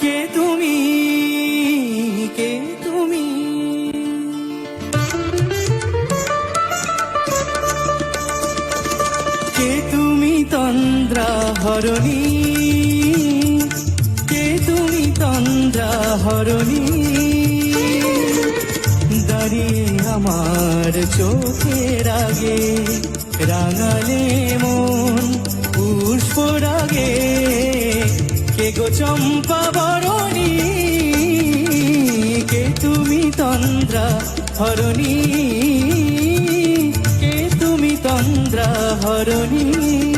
কে তুমি? কে তুমি? কে তুমি তন্দ্রা হরণী কে তুমি তন্দ্রা হরণী দাঁড়িয়ে আমার চোখের আগে রাঙালে মন পুষ্প রাগে কে চম্পা বরণী কে তুমি তন্দ্রা হরণী কে তুমি তন্দ্রা হরণী?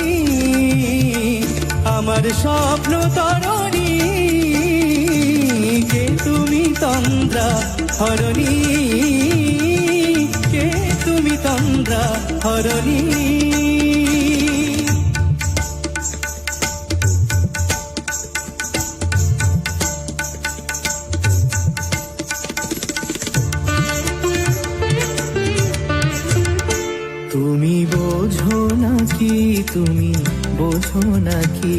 স্বপ্ন তরণী কে তুমি তন্দ্রা হরণী? কে তুমি তন্দ্রা হরণী? তুমি বোঝো নাকি তুমি বোঝো নাকি?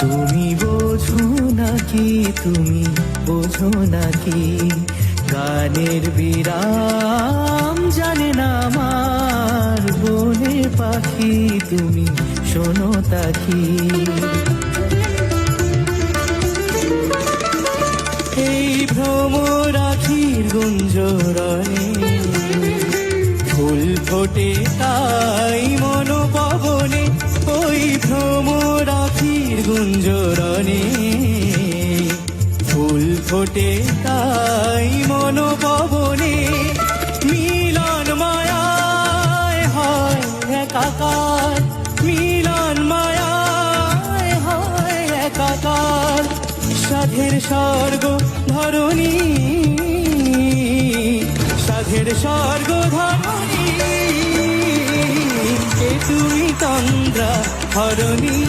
তুমি বোঝো নাকি? তুমি বোঝো নাকি? গানের বিরাম জানে না আমার বনে পাখি, তুমি শোনো তাকি। এই ভ্রমরাখির গুঞ্জরণে ফোটে তাই মন পবনে ওই ভ্রমরাখির গুঞ্জরণে। ফুল ফোটে, তাই মন পবনে মিলন মায়ায় হয় একাকার। মিলন মায়ায় হয় একাকার। সাধের স্বর্গ ধরণী। সাধের স্বর্গ হরণী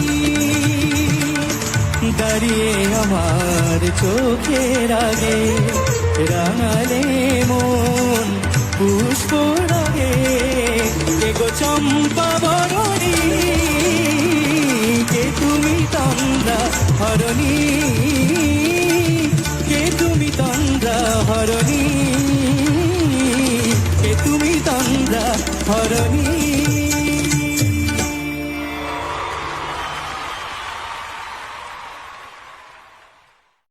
দাঁড়িয়ে আমার চোখের আগে রাঙালে মন, পুষ্প রাগে কে গো চম্পা বরণী। কে তুমি তন্দ্রা হরণী? কে তুমি তন্দ্রা হরণী? কে তুমি তন্দ্রা হরণী?